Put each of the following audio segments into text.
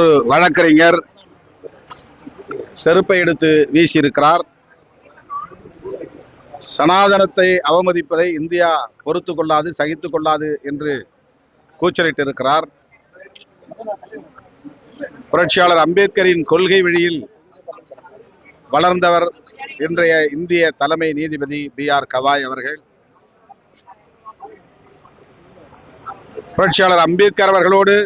ஒரு வழக்கறிஞர் செருப்பை எடுத்து வீசியிருக்கிறார். சனாதனத்தை அவமதிப்பதை இந்தியா பொறுத்து கொள்ளாது சகித்துக் கொள்ளாது என்று கூச்சலிட்டிருக்கிறார். புரட்சியாளர் அம்பேத்கரின் கொள்கை வழியில் வளர்ந்தவர் இன்றைய இந்திய தலைமை நீதிபதி பி ஆர் கவாய் அவர்கள். புரட்சியாளர் அம்பேத்கர் அவர்களோடு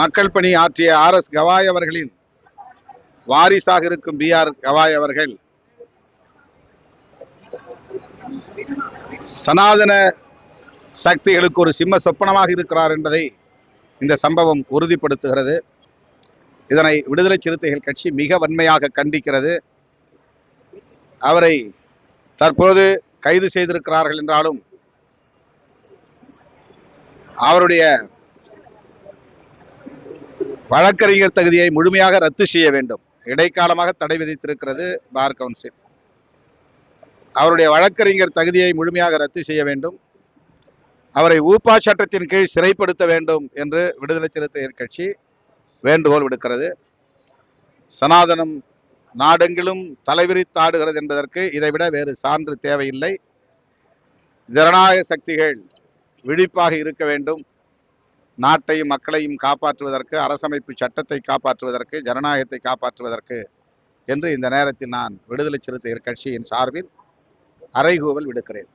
மக்கள் பணி ஆற்றிய ஆர் எஸ் கவாய் அவர்களின் வாரிசாக இருக்கும் பி ஆர் கவாய் அவர்கள் சனாதன சக்திகளுக்கு ஒரு சிம்ம சொப்பனமாக இருக்கிறார் என்பதை இந்த சம்பவம் உறுதிப்படுத்துகிறது. இதனை விடுதலை சிறுத்தைகள் கட்சி மிக வன்மையாக கண்டிக்கிறது. அவரை தற்போது கைது செய்திருக்கிறார்கள் என்றாலும் அவருடைய வழக்கறிஞர் தகுதியை முழுமையாக ரத்து செய்ய வேண்டும். இடைக்காலமாக தடை விதித்திருக்கிறது பார் கவுன்சில். அவருடைய வழக்கறிஞர் தகுதியை முழுமையாக ரத்து செய்ய வேண்டும். அவரை ஊப்பா சட்டத்தின் கீழ் சிறைப்படுத்த வேண்டும் என்று விடுதலை சிறுத்தைகள் கட்சி வேண்டுகோள் விடுக்கிறது. சனாதனம் நாடெங்கிலும் தலைவிரித்தாடுகிறது என்பதற்கு இதைவிட வேறு சான்று தேவையில்லை. ஜனநாயக சக்திகள் விழிப்பாக இருக்க வேண்டும். நாட்டையும் மக்களையும் காப்பாற்றுவதற்கு அரசமைப்பு சட்டத்தை காப்பாற்றுவதற்கு ஜனநாயகத்தை காப்பாற்றுவதற்கு என்று இந்த நேரத்தில் நான் விடுதலை சிறுத்தைகள் கட்சியின் சார்பில் அறைகூவல் விடுக்கிறேன்.